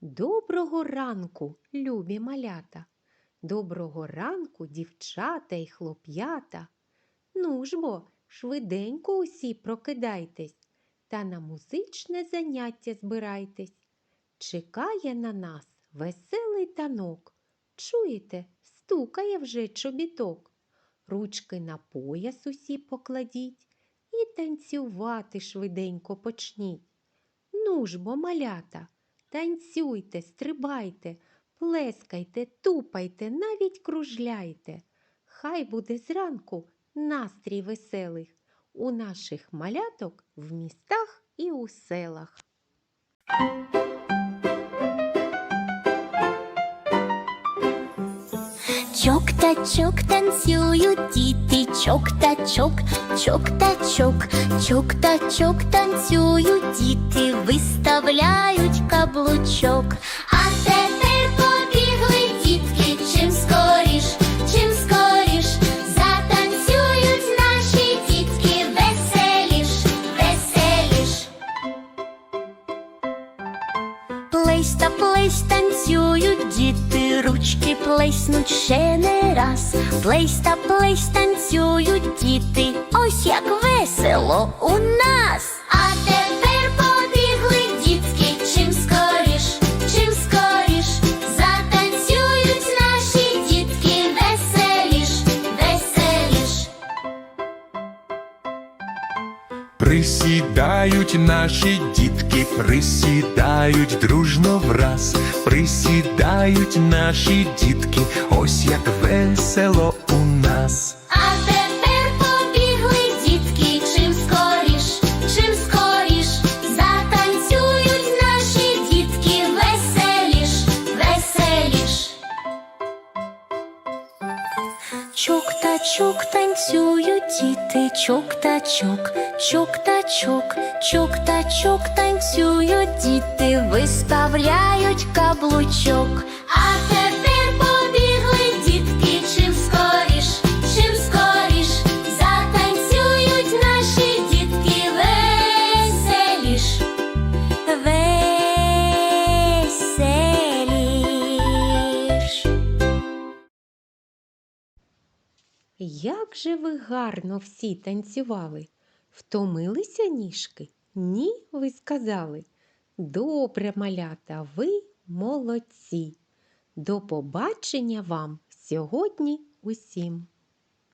Доброго ранку, любі малята. Доброго ранку, дівчата й хлоп'ята. Ну ж бо, швиденько усі прокидайтесь та на музичне заняття збирайтесь. Чекає на нас веселий танок. Чуєте, стукає вже чобіток. Ручки на пояс усі покладіть і танцювати швиденько почніть. Ну ж бо, малята, танцюйте, стрибайте, плескайте, тупайте, навіть кружляйте. Хай буде зранку настрій веселих у наших маляток в містах і у селах. Чок та чок танцюють діти, чок та чок, чок та чок, чок та чок танцюють діти, виставляють каблучок. А тепер побігли дітки, чим скоріш, чим скоріш, затанцюють наші дітки, веселіш, веселіш. Плесь та плесь танцюють діти, ручки плеснуть ще не раз. Плесь та плесь танцюють діти, ось як весело у нас. Присідають наші дітки, присідають дружно враз, присідають наші дітки, ось як весело у нас. Чок та чок танцюють діти, чок та чок, чок та чок, чок та чок танцюють діти, виставляють каблучок. А тепер Як же ви гарно всі танцювали? Втомилися ніжки? Ні, ви сказали. Добре, малята, ви молодці. До побачення вам сьогодні усім.